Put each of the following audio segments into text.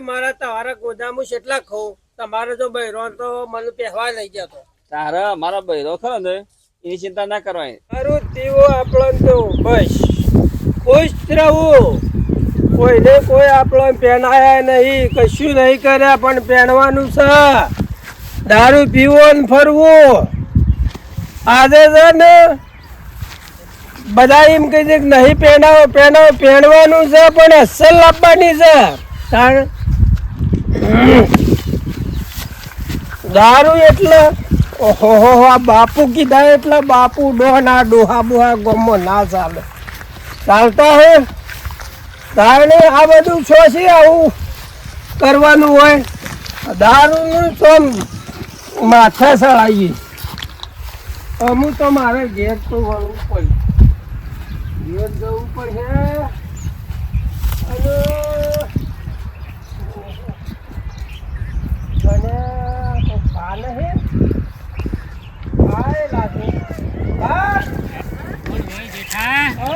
મારા તમારા ગોદામું કેટલા ખાઉં. તમારો જો બૈરો તો મને પહેવા લઈ ગયો તો. તારા મારા બૈરો ખરો ને એની ચિંતા ના કરવાની. મારું તેવો આપણો તો બસ. ખુશ રહું. કોઈને કોઈ આપણો પહેનાયા નહીં કશું નહીં કર્યા પણ પહેરવાનું છે. દારૂ પીવો ને ફરવું. આજે છે ને બધા એમ કહી દે કે નહીં પહેરાવો પહેરાવો પહેરવાનું છે પણ અસલ લાવવાની છે. તાણ દારૂ એટલે? ઓહો આ બાપુ કીધા એટલે બાપુ ડોહા ડોહા બોહા ગમો ના ચાલે. ચાલતા હે? તારણે આ બધું છોસી આવું કરવાનું હોય. દારૂનું તો માથે સળાઈએ અમુક તો મારે ઘેર તો વળવું પડે. ઘેર જવું પડે. અને અને તો બા નહીં આય લાગે. બા ઓ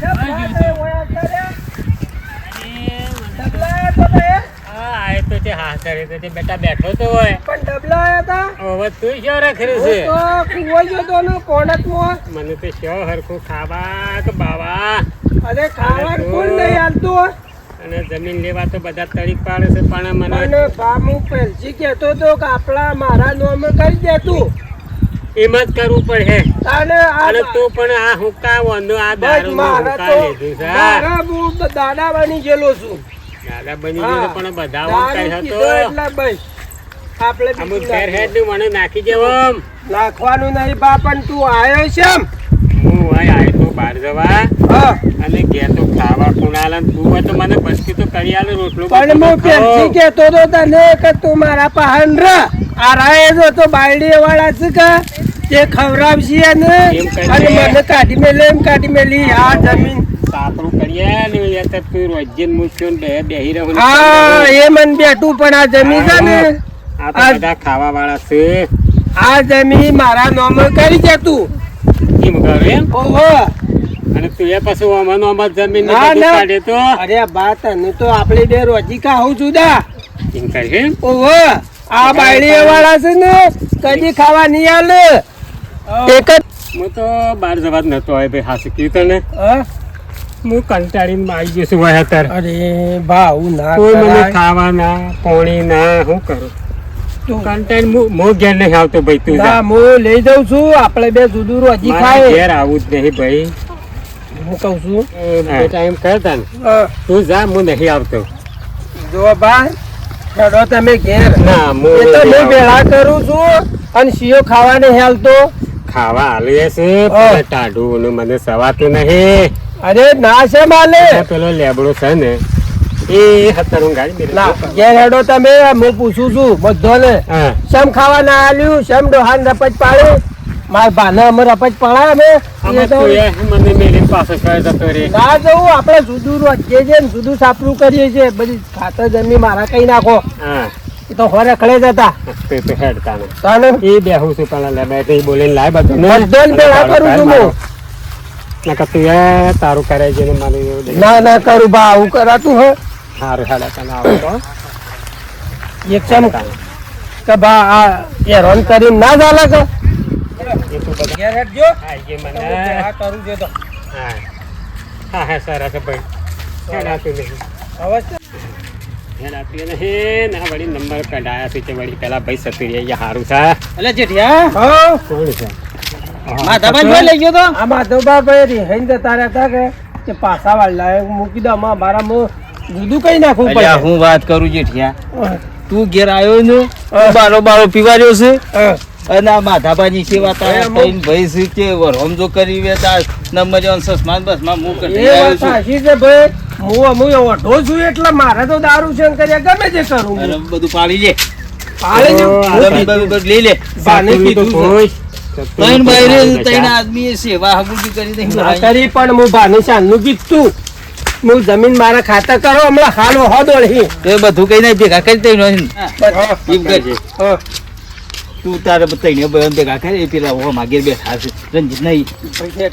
કેમ બા તે ઓયા કર્યા ડબલા તો તે બેટા બેઠો તો હોય. પણ ડબલા આયા હતા હવે તું શું રખરે હું છે તો કુવાયો તો તો કોણક મો મને તો શું હરખું ખાવા કે બાવા. અરે ખાવાનું કોણ નહીં હાલતું? અને જમીન લેવા તો બધા તરીક પાડે છે પણ મને અને બા હું કહેતો તો કે આપણા મારા નોમે કરી દે તું. એમ જ કરવું પડે. અને તું પણ આ હુકા વાંધો આ દારૂ તો લીધું છે મારા હું દાદા બની ગયેલો છું. દાદા બની હા. ગયો પણ બધા હુંકા હતો. એટલે બસ. આપણે અમુક ઘેર હેડ. નું મને નાખી દેવો નાખવાનું નહીં બા પણ તું આવ્યો છે હું આય તો બહાર જવા. અને કે તો ખાવા કુણાલા તું હોય તો મને બસકી તો કરી આલે રોટલો પણ હું પહેલથી કહેતો તો તને કે તું મારા પહાન ર આ રાય જો તો બાયડી વાળા છે કે? તે ખવડાવશે ને અને મને કાઢી મેલે એમ કાઢી મેલી. આ જમીન. સાપરું કરીએ ને યાર તો તું રોજે મૂક્યો ને બે બેહી રહું હા એ મન બેઠું પણ આ જમીન છે ને. આ બધા ખાવા વાળા છે. આ જમીન મારા નોમ કરી જતું તું. એમ કરે એમ. ઓહો. અને તું એ પછી ઓમાં ઓમાં જમીન ના, કાઢે તો? અરે બા તને તો આપણે બે રોજી ખાવું જુદા. એમ કરે એમ? ઓહો આ બાયડી વાળા છે ને કદી ખાવા નહીં આલે. એક જ હું તો બહાર જવા જ નતો આવે ભાઈ હાસી કીધું તને. હા? હું કંટાળીને આવી છું વાયા અત્યારે. અરે ભાવ ના કોઈ મને કરાય. ખાવા ના પાણી ના શું કરું? તું- કંટાળી હું હું ઘેર નહીં આવતો ભાઈ તું ના હું લઈ જાઉં છું. આપણે બે જુદું રોજી મારે ખાય ઘેર આવું જ નહીં ભાઈ. હું કહું છું બેટા એમ કહેતા ને. તું જા હું નહીં આવતો. જો ભાઈ હેડો તમે ઘેર. ના હું તો હું ભેળા કરું છું અને શિયો ખાવાને હેલતો. ખાવા હાલીએ છે ટાઢું મને સવાતું નહીં. અરે ના છે માલે પેલો લેબડો છે ને એ હતર હું ગાડી. ઘેર હેડો તમે હું પૂછું છું બધો ને શેમ ખાવા ના આલ્યું શેમ ડોહાન રપજ પાડ્યું? મારા ભાને અમર અપજ પડાય અમે એ એ મને મેલી પાસે કહે ના જવું આપણે જુદું રોજે છે ને જુદું સાપરું કરીએ છીએ બધી ખાતર જમી મારા કઈ નાખો. હા. એ તો હોરે ખડે જતા. તે તો હેડતા ને તાને એ બેહું છું પેલા લે બેઠી બોલીને લાય બધું ને. કરું છું હું. નકર તું એ તારું કરે છે ને મને ના ના કરું બા આવું કરાતું હે. હારું હેડે તને આવો તો. એક ચમ કે બા આ હેરાન કરીને ના ચાલે કે એ બધા ઘેર હેડજો હા, એ મને. આ કરું તો. હા. હા હા ભાઈ. હેડાતું નહીં અવશ્ય હેડાતું નહીં ને વળી નંબર કઢાયા છે તે વળી પેલા ભાઈ સતુરી હારું છે. એટલે જેઠિયા. હા. કોણ છે? લઈ ગયો તો? આ માધવબા ભાઈ રિહાઈને જતા રહેતા કે પાછા વાળા મૂકી દો આમાં મારા મો જુદું કઈ નાખવું પડે? હું વાત કરું જેઠિયા. તું ઘેર આવ્યો ને બારો બારો પીવા રહ્યો છે હા. અને આ માધાબાની સેવા તારા તઈને ભાઈ છે કે વરહમ જો કરી વેતા નંબર જવાનું સસમાન બસમાં હું કરી આવ્યો છું. સાચી છે ભાઈ. હું એવો ઢો છું એટલે મારે તો દારૂ છે કર્યા ગમે તે કરું બધું પાડી લે. બમી બધું લઈ લે. પાણી. ખુશ. ત્રણ તો ત્રણ આદમી સેવા હબુજી કરી દઈ કરી પણ હું ભાનું નું કીધું હું જમીન મારા ખાતર કરો હમણાં હાલ હોદોળી દોડી એ બધું કઈ નહીં ભેગા કરી દઈ એમ કરજે હા. તું તારે તઈને ભાઈ ભેગા કરી એ પેલા ઓ માગેર બેઠા છે. રંજીત નહીં.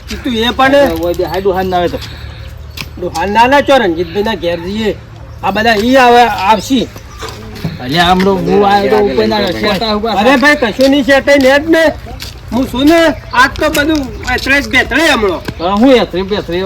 કીધું એ પણ. હા બે ના આવે તો. ડુહાન ના ના છો રંજીતભાઈ ના ઘેર જઈએ. આ બધા ઈ આવે આવશી. અલ્યા આમડો હું આવ્યો તો ઉપર ના અરે ભાઈ કશું નહીં છે ને જ ને. હું શું ને આજ તો બધું અત્રે જ હમણો હું બેત્રી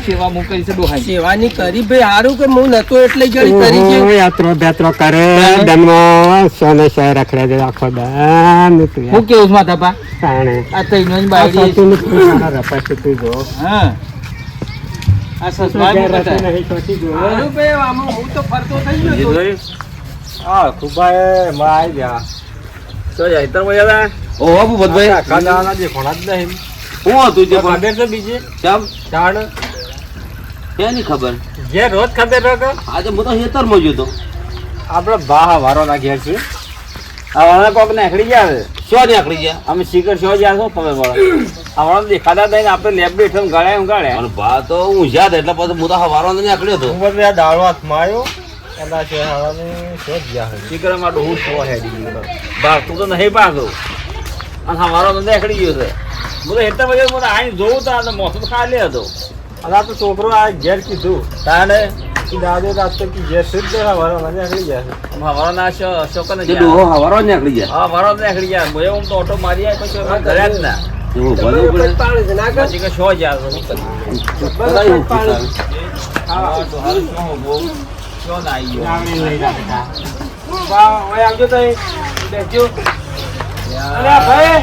સેવા હું કરી છે સેવાની કરી ભાઈ સારું કે હું નતો એટલે જડી કરી છે ઓહો, યાત્રો બેત્રો કરે દનમાં સોને સો રખડે છે આખો દાન હું કેવું છું માતા પા તાણે આ તઈનો જ આ બાયડી તું જો. હા આ સસમા ઘેર બી રહેતો બતાય. નહીં, ચોથી જો. સારું ભાઈ આમાં હું તો ફરતો થઈ ગયો તો. ખુબાએ માં આઈ ગયા. ઓહો ભૂપતભાઈ કાકા જે ખોણા જ નહીં. હું હતું જે પણ? ખબર છે બીજી? ચમ ચાડ શેની ખબર? જે રોજ ખબર રાખો. આજે હું તો હેતરમાં ગયો તો આપણે બા વારોના ઘેર છે. આવવાના કોક નીકળી ગયા છે. શું નીકળી ગયા? અમે શિખર શો જ્યાં છો તમે આવવાના દેખાતા થઈને આપણે લેબ બેઠો ગાળ્યા એમ ગાળ્યા. અને ભા તો હું જ્યાં એટલે પછી હું તો હવારો નીકળ્યો હતો. હું બધું દાળો હાથમાં આવ્યો. એના છે હવાની શો ગયા શીકર હું શો હેડી ગયો. બા તું તો નહીં પાછો અને હવારો તો નીકળી ગયો છે. બોલો એટલા બધા મને આઈને જોઉં તો આ મોસમ ખાલી હતો અને આ તો છોકરો આ ઘેર કીધું. તાને દાદો રાત તો ઘેર હવારો મને નીકળી ગયા હવારો ના શોક ને તે હવારો નીકળી ગયા. હા મારો નીકળી ગયા. હું તો ઓટો મારી આવ્યો પછી ઘરે જ ના. શો જ્યાં શું તો આવજો તઈ. બેસજો. અરે ભાઈ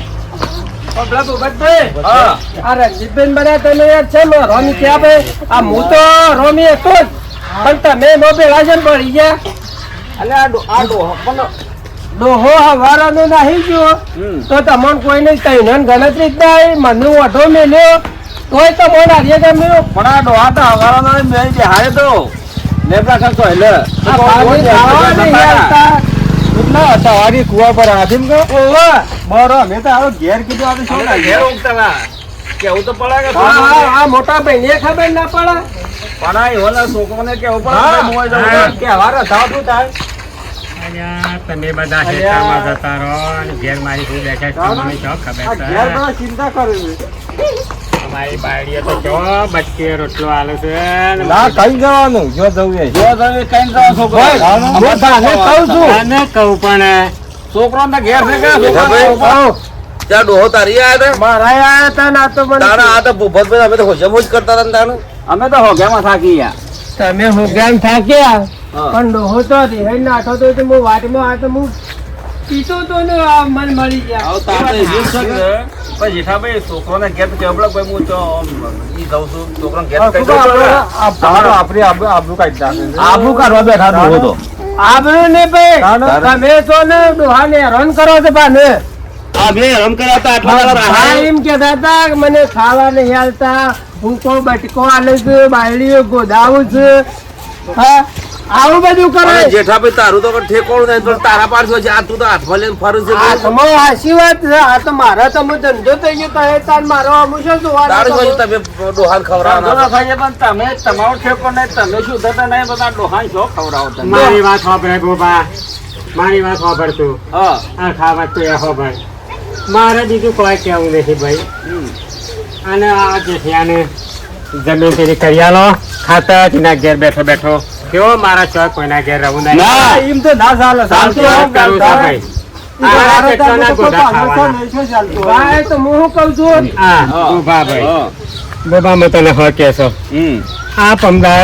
ઓ પેલા ભૂપતભાઈ. હા. આ રણજીતભાઈ બધા તમે યાર છે ને રોમી ક્યાં ભાઈ. આ હું તો રોમી હતો જ. પણ તમે નો પેલા છે પડી ગયા. અલે આ આ ડોહો પણ ડોહો હવારાનો નાહી ગયો. તો તમને કોઈ નહીં ગણતરી જ ના મને ઓઢો મેલ્યો. તોય તો મોડા રે ગમ્યો પણ આ ડોહા તો હવારાનો મેં બેહાડ્યો તો. લેબડા કરતો એટલે. આ સવારી કુવા પર આધીમ ગયો? ઓવે. બરો, અમે તો આવો ઘેર કીધું આપણે શું ના ઘેર ઉગતા કેવું તો પડે કે હા, હા, આ મોટા ભાઈ ને ખબર ના પડે પણ આ એવાના છોકરોને કેવું પડે કે મોય જવું કે હવારે થાવ થાય? અલ્યા, તમે બધા. ખેતરમાં જતા રહો અને ઘેર મારી કોઈ બેઠા આ ખબર ચિંતા કરે છે. તમારી તો જો બચકે રોટલો આલે છે ના કઈ જવાનું જો જવું જો જવું કઈ જવાનું છોકરો. હું કહું છું. તને કહું પણ છોકરો ને ઘેર છે કે છોકરો ત્યાં ડોહો તારી આયા હતા? મારા આયા હતા ને તો મને તારા આ તો ભૂપતભાઈ અમે તો કરતા હતા તાનું અમે તો હોગ્યામાં થાકી ગયા. તમે હોગામ થાક્યા? હા. પણ ડોહો તો રિહાઈ નાખો તો હું વાટમાં આ તો હું પીતો તો ને મન મળી ગયા. પણ જેઠાભાઈ છોકરોને ઘેર કેવડો કોઈ હું તો આમ ઈ દઉં છું. છોકરાને ઘેર કહી દઉં છું. આપણી? આબરૂ આબરૂ કાઢી આબરૂ કાઢવા બેઠા ડોહો તો. આબરૂ ને ભાઈ તમે તો ને ડોહાને હેરાન કરો છો બાને. આ બે રમ કર્યા હતા આટલા હા, એમ કહેતા હતા મને ખાવા નહીં હાલતા ભૂકો બટકો આલે છે બાયડીઓ ગોદાવું છું. હા? આવું બધું કરે. જેઠા જેઠાભાઈ તારું તો ઠેકોણું નહીં તો તારા પાડશો છે. આ તું તો હાથમાં લઈને ફરું છે. આ હાસી મારી વાત છે. આ તો મારા તો હું ધંધો થઈ ગયો તો તાર મારો અમુક શું જોવાનો તારું તો શું તમે ડોહાન ખવડાવો ના પણ તમે તમારો ઠેકો નહીં તમે શું થતા નહીં બધા ડોહાન છો ખવડાવો તમે? મારી વાત સાંભળે ગોબા મારી વાત સાંભળ તું. હા. આ ખાવા તો એ સાંભળ. મારે બીજું કોઈ કહેવું નથી ભાઈ. અને આ જેઠિયાને જમીન પેલી કરી આલો. ખાતા જ ના ઘેર બેઠો બેઠો. કેવો મારા ચોક કોઈના ઘેર રહું નહીં ના. એમ તો ના ચાલે. ચાલતું વાત કરું છું? ભાઈ.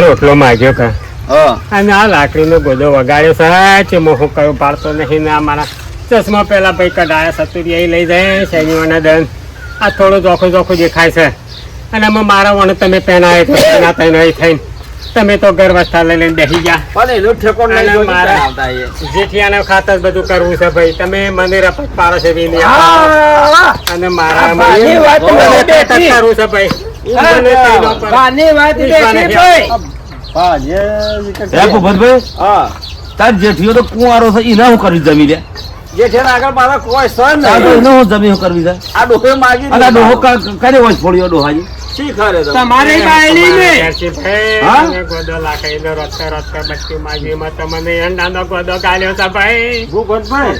રોટલો માગ્યો કા? અને આ લાકડીનો ગોદો વગાડ્યો સાચે મોહ કયો પાડતો નહીં ને મારા ચશ્મા પેલા ભાઈ કઢાયા સતુરી લઈ જાય શનિવારના દન. આ થોડું જોખું જોખું દેખાય છે. અને આમાં મારા વણ તમે પહેનાય તો પહેના તૈનો થઈને. તમે તો ગર્વસ્થા લઈ લઈને બેસી ગયા પણ એનો ઠેકો નહીં મારા- આવતા એ. જેઠિયાને ખાતર બધું કરવું છે ભાઈ. તમે મંદિર અપત પાડો છે અને મારા વાત મને મને કરવું છે ભાઈ. મને તૈનો પર- બાની વાત બેઠી ભાઈ. હા જે ભૂપતભાઈ હા. તાર જેઠીઓ તો કુંવારો છે એને હું કરવી જમી દે જે છે આગળ મારા કોઈ સર નહીં. હું જમી કરવી છે? આ ડોહે માગી અને આ ડોહો કા- કરે વચ ફોડ્યો ડોહાજી? શી ખરે તો તમારી બાયડી ને ભાઈ? હા? રસ્તે રસ્તે તમને એંડાનો ગોદો ગાલ્યો છે ભાઈ. ભૂપતભાઈ.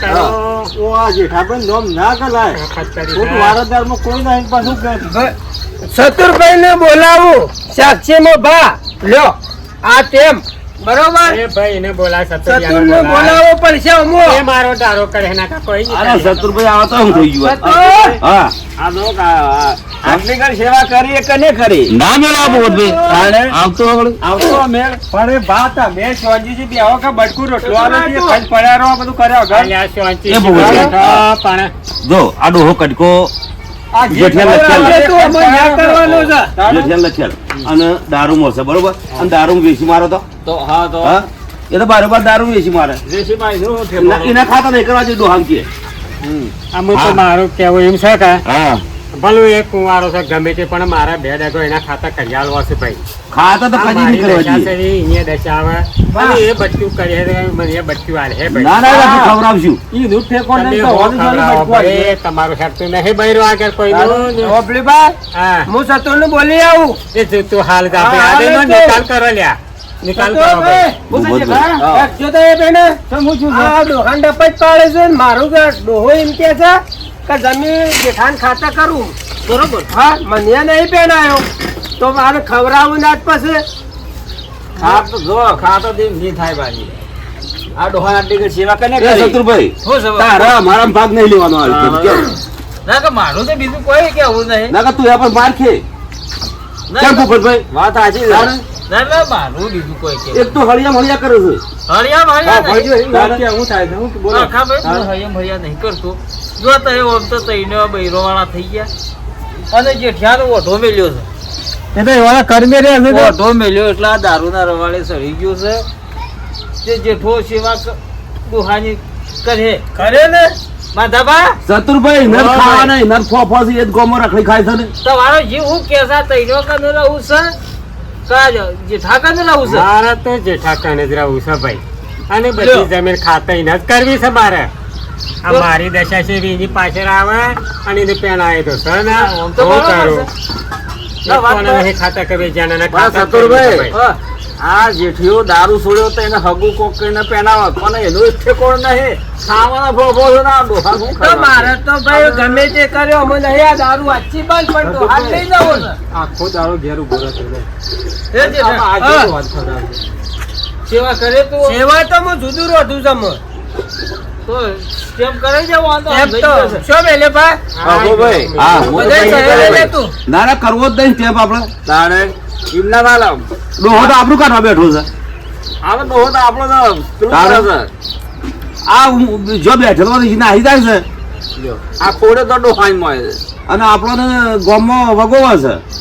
ઓ આ જેઠાભાઈ નોમ ના કરાય. ખોટું વારસદારમાં કોઈ નહીં પાછું કે ચતુરભાઈ ને બોલાવું. સાક્ષીમાં ભા. લ્યો આ તેમ. બરોબર? એ ભાઈ એને બોલાય સતુર ને બોલાવો પડશે અમો એ મારો ધારો કરે ના કાંઈ કોઈ અરે સતુર ભાઈ આવો તો હું થઈ ગયો! હા. આ કા- આટલી સેવા કરી કે નહીં કરી? ના મેળા આવતો આવતો મેળ પણ એ વાત આ મેં શિવાજીજી બે આવો કે બટકું રોટલો આલે છે, ખાલી પડ્યા રહો, બધું કર્યો વગર. અલ્યા શાંતિ એ ભૂલ પણ જો આ ડોહો કટકો. આ જે જેઠિયા લખેલા. આજે તું અમને ના કરવાનો છે. જેઠિયાને લખેલ અને દારૂ મળશે બરોબર? અને દારૂ વેચી મારો તો? તો હા તો હા? એ તો બારોબાર દારૂ વેચી મારે. એના- ખાતા નહીં કરવા જોઈએ ડોહામ કે. મારું કેવું એમ છે કે હા. ભલું એક કુંવારો છે ગમે તે પણ મારા બે ડગો એના ખાતા કરિયાલ વાસે ભાઈ. ખાતા તો આ કદી નહીં કરવા છે એ અહીંયા દશા આવે. અને એ બચ્ચું કરે છે, મને એ બચ્ચું આલે હે ભાઈ. ના ના ના, ખવડાવશું ઈ દૂધ ફેકો ને તો આવી ભાઈ, તમારું હેરતું નહીં બૈરું આગળ કોઈનું ને. ઓપલી બા હા. હું ને બોલી આવું. એ જો તું હાલ જ આપણે હા, આદેનો નિકાલ કરો લ્યા. નિકાલ કરો ભાઈ. હા. રાખજો તો એ બેને આ ડોહાન ડબ્બા જ પાડે છે મારું કે ડોહો એમ કે છે. કે જમીન જેઠાન ખાતા કરું. બરોબર? હા મને નહીં પહેણાયો તો મારે ખવડાવું ના જ પછી. ખાતો જો ખાતો તો નહીં થાય બાજી આ ડોહા આટલી સેવા કને કરી? શત્રુભાઈ? તારા મારા ભાગ નહીં લેવાનો આ. કેમ? ના કે મારું તો બીજું કોઈ કેવું નહીં. ના કે તું એ પર માર ખે. કેમ ભાઈ વાત સાચી છે? ના ના મારું બીજું કોઈ કે એક તો હળિયા કરે છે. હરિયા હા, કે થાય છે, બોલો. આખા ભાઈ હું. હરિયા હરિયા નહીં કરતો. જો તો એ ઓમ તો તઈને બૈરો વાળા થઈ ગયા. અને જેઠિયાનો ઓઢો મેલ્યો છે. એ તો એવાના કર્મે રે છે ઓઢો મેલ્યો એટલે આ દારૂના રવાડે સડી ગયો છે. તે જેઠો સેવા દુહાની કરે. કરે ને? માધાબા? શત્રુભાઈ નર ખાવા નહીં નર ફોફો એ જ ગોમો રખડી ખાય છે ને. તમારો જીવ હું કેસા તૈનો કને રહું છે? કાજ જેઠા છે? મારે તો જેઠા જ રહું છે ભાઈ. અને બધી. જમીન ખાતા જ કરવી છે મારે. આ મારી દશા છે એની પાછળ આવે અને એને પેન આવે તો સર ને તો કરું. ખાતા કરવી બા ખાતા આ જેઠિયો દારૂ છોડ્યો તો એને હગુ કોક કરીને પણ એનો જ ઠેકોણ નહીં ખાવાના ભોભો છે ના ડોહા તો મારે તો ભાઈ ગમે તે કર્યો અમે નહીં આ દારૂ આછી બંધ પણ તો હાથ લઈ જવો આખો દારૂ ઘેર ઊભો રહે એ જે આ હા. વાત ખરાબ સેવા કરે તો સેવા તો હું જુદું રોધું છું. તો કેમ કરે છે વાંધો. શું મેલે હા, ભાઈ. હા, હું. ના ના કરવો જ નહીં ટેપ આપણે તાણે એમના ના લાવ ડોહો તો આપણું કાઢવા બેઠો છે. આ તો ડોહો તો આપણો તો પેલું તારે? કરે આ હું- જો બેઠેલો હોય નાહી જાય છે. છે. આ ખોડે તો ડોહાઈ મળે છે. અને આપણને ગોમમાં વગોવા છે.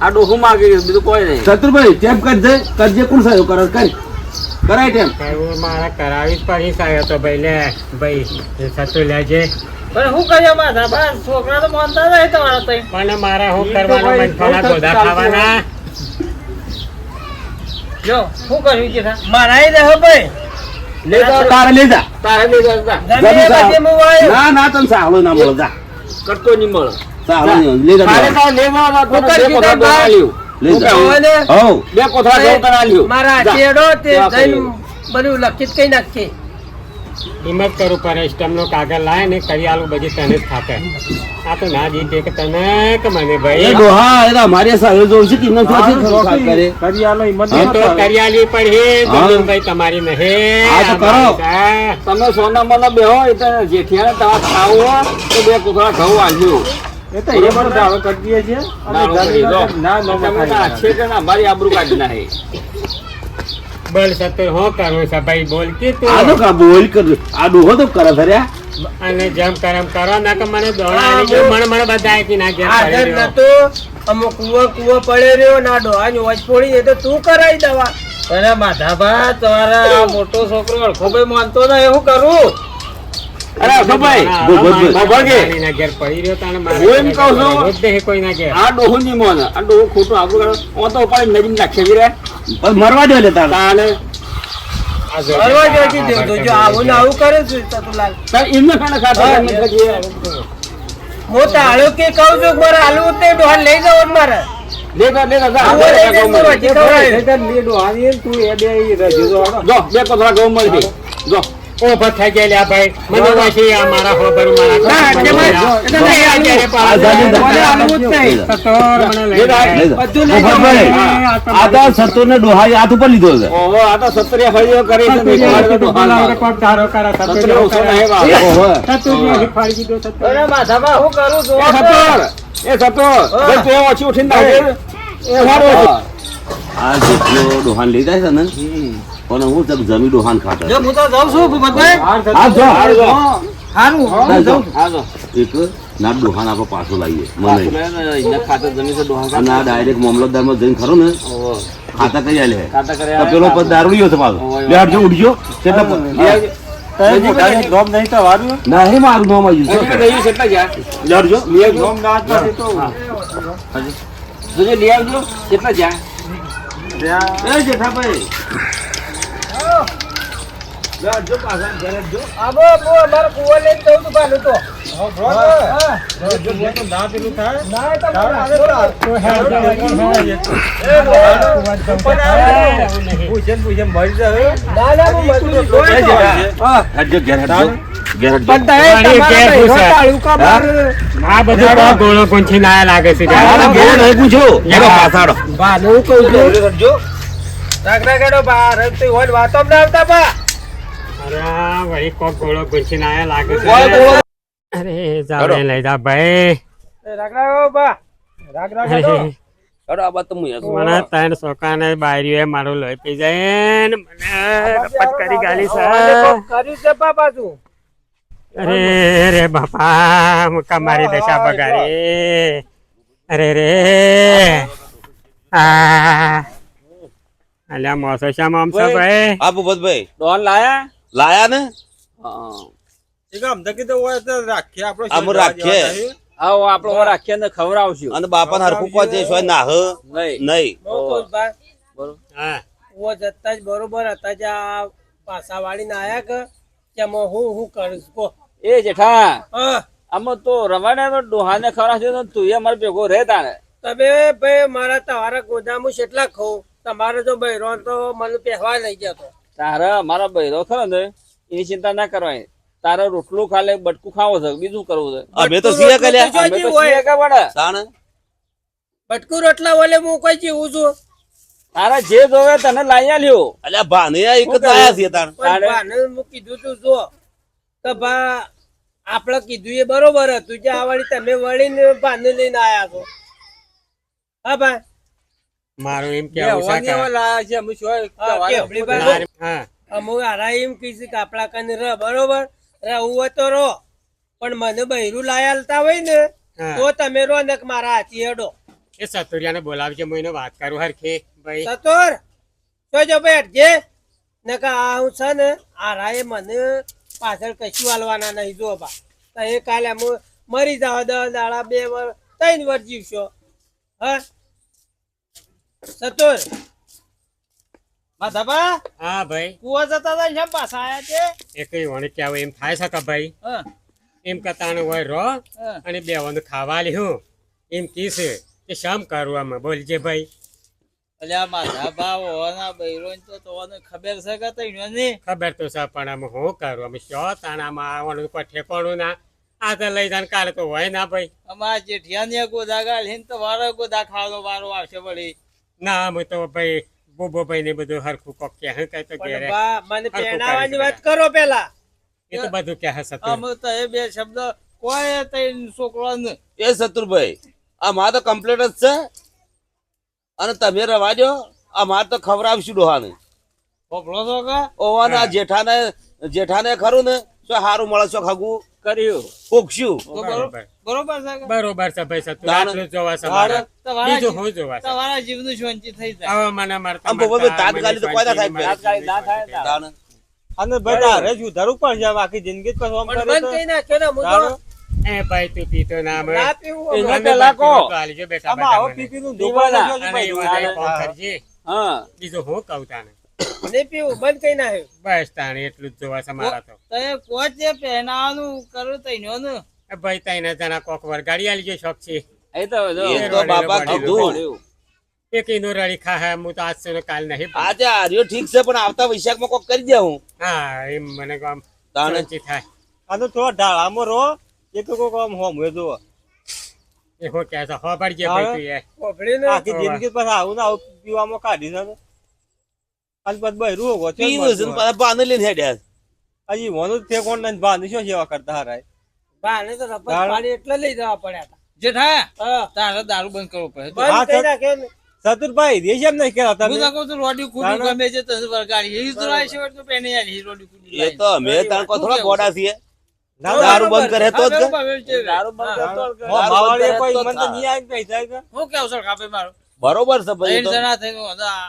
આ ડોહું માગે બીજું કોઈ નહીં. શત્રુભાઈ ટેપ કરજે કરજે કોણ સાહેબ કરે કર. કરાય કરવું મારે કરાવી જ પડી સાયો તો ભાઈ લે ભાઈ સતું લેજે. પણ છોકરા તો માનતા તમારા મારે હું કરવાનું મનફાના ખાવાના? જો શું કર્યું મારા રહો ભાઈ. તારે લઈ જા. તારે જા. ના ના તને ના મળે જા. નહીં મળે. લઈ જા. લેવા. લઈ જા. બે કોથળા. મારા ચેડો તે. બધું લખી જ કઈ નાખી હિંમત કરું પણ સ્ટમનો કાગળ લાય ને કરી આલું બધી તને જ ખાતે આ તો ના જીતે કે તને કે મને એ ભાઈ ડોહા એ તો મારી સાથે જોઉં છે હારું થોડી ચોકી કરે કરી આલો, હિંમત એ તો. કરી આલવી પડી હા. જમીનભાઈ તમારી નહે આ તો કરો. તમે સોના મોના બેહો એટલે જેઠિયાને તમારે ખાવું તો બે કોથળા ઘઉં આલ્યો એ તો એ બધો દાડો કરી દઈએ છીએ. અને ના ના ન તો. આછે કે ના મારી આબરૂ કાઢી નાખે બોલ સત્તર હો કરું છે ભાઈ બોલ કે આ તો કા બોલ કર આ ડોહો તો કરે ધર્યા અને જેમ કરમ કરો ના કે મને દોડા ગયો મને મને બધાય કે ના હાજર પડી રહ્યો. નતો અમુક કુવો કુવો પડે રહ્યો ના ડોહાની વચ પડી એ તો તું કરાઈ દવા. અરે માધાભા તમારા આ મોટો છોકરો અડખો ભાઈ માનતો ના એવું કરું? અરે અશોકભાઈ હા, એમ કહું છું. આ ડોહું મોને આ ડોહું ખોટું તો ઉપાડી નજીક નાખે વીરે. મરવા દે લે તારે. તાને આ જો ફરવા હા, જોઈતી હા, દેવ જો આવું ને આવું કરે છે સતુલાલ તાર એમને ખાને ખાતા હા, એમને ખાઈએ. હું તાળો કે કહું છું મારે આલુ તે ડોહા લઈ જાવ મારે. લે તો જા. આવો લઈ જઈને તો મળી. વચ્ચે એ તો લીડો હારી તું એ બે. જો બે કોથળા ગૌ મળી જો. ઓભો થઈ ગયેલા ભાઈ. મને વાસી આ મારા ખબર મારા ના, આ જ્યારે આ પાડો. જાને મને આલવું નહીં. સતોર મને લઈ જાય. લઈ જાઓ. બધું લઈ ગોપાલભાઈ, જાઓ. આ તો સત્તરને હાથ ઉપર લીધો છે. ઓહો આ તો સત્તરિયા ફળીઓ કરી છે ને તો તો? એ સત્તર. સત્તર. તું ઓછી ઉઠીને આ જેટલો ડોહાન લીધા છે ને પણ હું તક જમી ડોહાન ખાતા જો હું તો જાઉં છું ભૂપતભાઈ. હા જો હા જો. હારું, જો. હા જો. એક ના ડોહાન આપણે પાછો લાવીએ મને. ખાતર જમીન છે ડોહા ના આ ડાયરેક્ટ મામલતદારમાં જઈને ખરો ને ખાતા કઈ આલે ખાતા કરે તો પેલો પદ દારૂડિયો છે પાછો. બે હાથ જો ઉડજો. કેટલા નહીં. મારું નામ આવ્યું છે. એટલા જ. ધોમ ના જ આબો, આબો, અમારે કૂવો લઈને જવું તું પાછું તો. હા. ના પેલું થાય. ના, તો મારે નહીં. પૂછે મરી જાય. ના, ના, હું મજૂરી જોઉં. જેઠા. હેડજો, ઘેર. ઘેર મારી ઘેર ના લાગે છે અરે આ વળી કોક ગોળો ગુંથી ના લાગે છે. અરે જાવડે લઈ જા ભાઈ. હો બા. રાખ અરે, આ તો યાદ મને ત્રણ છોકરાને બારીઓએ મારું લોહી પી જાય ને મને રપટ કરી ગાલી છે. કર્યું છે બા પાછું. અરે રે બાપા મુકા મારી દશા બગાડી. અરે રે. આ અલ્યા મોસો શામ આમ છે ભાઈ? આ ભૂપતભાઈ. ડોન લાયા? લાયા ને? ને અને બાપાને હરખું કહો છે નહીં. નહીં. હું કહું છું બા, બરોબર. હા. ઓ જતા જ બરોબર હતા જ આ પાછા વાળીને આયા કે હું હું કરીશ? કો. એ જેઠા હા. આમાં તો રવાના ડોહાને ખવડાવશે તો તું એ મારે ભેગો રહે તાણે તમે ભાઈ મારા તમારા ગોદામું કેટલા ખો તમારે જો બૈરો તો મને પહેવા લઈ જતો. તારે અમારા બૈરો ખરો ને એની ચિંતા ના કરવાની. તારે રોટલું ખાલે બટકું ખાવો છે બીજું કરવું છે. અમે તો સિયા કર્યા. અમે તો સિયા હોય. છીએ કે બટકું રોટલા ઓલે હું કોઈ જીવું છું. તારે જે જોવે તને લાયા લ્યો અલ્યા ભાને એક જ આયા છે તાણ? બાને હું કીધું તું જો. કે ભા આપણે કીધું એ બરોબર હતું. જે આ વળી તમે વળીને ભાને લઈને આયા છો. હા ભા મારું એમ કેવું છે લાયા છે, અમે છો હા, આરા એમ કીધું કે કને રહ બરોબર? રહેવું હું તો રો પણ મને બૈરું લાયા હાલતા હોય ને તો તમે રો ને મારા હાથી હેડો. એ સતુરિયાને બોલાવજે હું એને વાત કરું હરખે ભાઈ. સતુર તો જો બેઠજે ને કે આ હું છે ને આ રાય મને પાછળ કશું હાલવાના નહીં જો બા. તો એ કાલે હું મરી જાવ દસ દાડા બે વર ત્રણ વર જીવશો. હા? સતોર. માધાબા હા ભાઈ. કુવા જતા હતા કેમ પાછા આયા છે? એ કઈ વણ કે એમ થાય છે કે ભાઈ? એમ કતાનું હોય રો અને બે વંદ ખાવા લ્યો એમ કીસે કે શામ કરવામાં બોલજે ભાઈ. અલ્યા માધા ભાવ હોવાના બૈરોને તો તોને ખબર છે કે તઈ ને? ખબર તો છે પણ આમાં હું કરું? અમે શો તાણામાં આવવાનું કોઈ ઠેકોણું ના? આ તો લઈ જાન કાલે તો હોય ના ભાઈ. અમારા જેઠિયાને ગોદા ગાળીને તો વારો ગોદા ખાવાનો વારો આવશે વળી. ના અમે તો ભાઈ બોબો ભાઈ ને બધું હરખું કોક કે હે કઈ તો ઘેરે મને હરખું વાત કરો પેલા. એ તો બધું કે હે સતું અમે તો એ બે શબ્દ કોઈ તઈ છોકરાને એ શત્રુભાઈ આ માર તો કમ્પ્લેટ જ છે. અને તમે રવા દો આ માર તો ખવડાવશું ડોહાને. ઓકળો તો કા? ઓવાના જેઠાને જેઠાને ખરું ને શું સારું મળે છો ખાગું. કર્યું. પોખશું બરોબર. બરોબર છે બરોબર છે ભાઈ સતું આટલું જોવા છે તાણ. મારે. તમારા બીજું હું જોવા તમારા જીવનું શાંતિ થઈ જાય. હવે મને મારતા આમ બોબો ભાઈ મારતા તાત્કાલિક તો કોઈ ના થાય. તાત્કાલિક ના થાય અને ભાઈ તારે જ ઉધારું પણ હવે આખી જિંદગી જ પછી પણ કરે તો. કઈ નાખ્યો ને હું એ ભાઈ તું પીતો ના મળે. ના પીવું એને હમણાં. પેલા બેટા આવો બેટા મને. પીપીનું અને એવું નહીં ફોન કરજે. હા. બીજું હું કહું તાને? નહીં પીવું બંધ કઈ નાખ્યું. બસ તાણે એટલું જ જોવા છે મારા તો. તમે કોચ જે પહેનાવાનું કરું તઈનો ને. એ ભાઈ તઈને જણા કોક વરગાડી આલીજો શોખ છે. એ તો જો. એ તો બાપા કીધું. એક ઈનો રડી ખા હે હું તો આજ છે કાલ નહીં આજે આર્યો ઠીક છે પણ આવતા વૈશાખમાં કોક કરી દે હું. હા એમ મને કામ તાણે ચી થાય. આ તો થોડા ઢાળામાં રો એ તો કોઈક આમ હોમ જો એ હો કે છે હો હા. ભાઈ તું એ. આખી જિંદગી પછી આવું ને આવું પીવામાં કાઢી છે ને. ભાઈ બહેરું હોગો છે પીવું છે ને પાછા લઈને હેડ્યા હજી મોનું જ ફેંકોણ ને બાંધી શું સેવા કરતા હારાય? બાને તો પાડી એટલે લઈ જવા પડ્યા હતા. જેઠા. તારે દારૂ બંધ કરવો પડે. બંધ કરી તો- ને. ચતુરભાઈ દેશ એમ નહીં કેતા હું તમે? તો કહું રોડી કુડી ગમે છે તને વળગાડી એ તો રાય છે તો પેને આલી રોડી કુડી એ તો અમે તાણ કોઈ થોડા ગોડા છીએ ના, દારૂ બંધ કરે તો જ દારૂ બંધ કરતો જ હો, દારૂ માવાડીએ બંધ કોઈ કરે તો મને તો થાય. નહીં આવીને પૈસા હું કેવું સર કાપે મારો? બરોબર છે ભાઈ તો. જણા થઈને બધા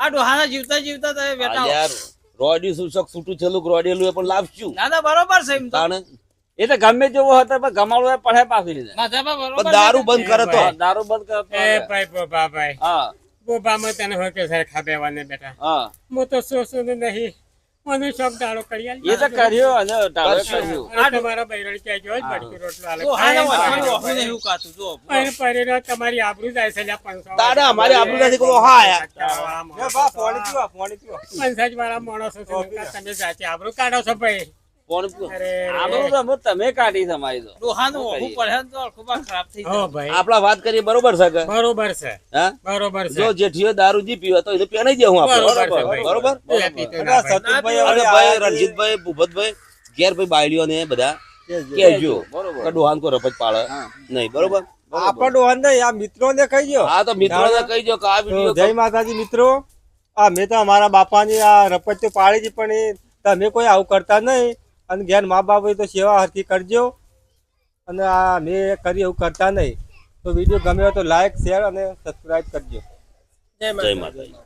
આ ડોહાના જીવતા જીવતા તમે બેઠા યાર રોડી શક છૂટું છેલ્લું રોડેલું એ પણ લાવશું. ના ના બરોબર છે એમ તો. તાણે? એ તો ગમે તેવો હતો પણ ગમાડો પડે પાછી લીધે. માથા પર બરોબર પણ દારૂ બંધ કરે તો. દારૂ બંધ કરે એ ભાઈ બોબા ભાઈ હા. બોબામાં તને હોય કે સર ખાબેવાને બેટા. હા. હું તો સોસું નહીં. મને શોખ દાડો કરી એ તો કર્યો અને ટાળે કરશું. આ તમારા બૈરણ રોટલો આલે. જો. આબરૂ જાય છે લ્યા પાંચસો અમારી આબરૂ નથી કોઈ હા યાર. બા પાણી પીવા પાણી પીવા પંચાયત વાળા માણસો છે તમે જાતે આબરૂ કાઢો છો ભાઈ. કોણ આબરૂ તમે કાઢી તમારી તો. ડોહાનું વાહું પડે ને તો ખરાબ થઈ જાય. ભાઈ. વાત કરીએ બરોબર છે બરોબર છે. હા? બરોબર છે. જો જેઠીઓ દારૂ જી પીવે તો એને પેણાઈ દે હું આપણે બરોબર છે ભાઈ. બરોબર? એ પીતો ના ભાઈ. સતુરભાઈ અને ભાઈ રણજીતભાઈ ભૂપતભાઈ ઘેર ભાઈ બાયડીઓ ને બધા કહેજો. કહેજો બરોબર. ડોહાન કો રપત પાડે નહીં બરોબર? આપણો આ મિત્રોને કહી દો હા તો મિત્રોને કહી દો કે આ તો જય માતાજી મિત્રો. આ મેં તો અમારા બાપાની આ રપત તો પાડી છે પણ તમે કોઈ આવું કરતા નહીં. અને ઘેર મા બાપ હોય તો સેવા હરખી કરજો. અને આ મેં કરી એવું કરતા નહીં. તો વીડિયો ગમ્યો તો લાઈક શેર અને સબસ્ક્રાઈબ કરજો. જય માતાજી.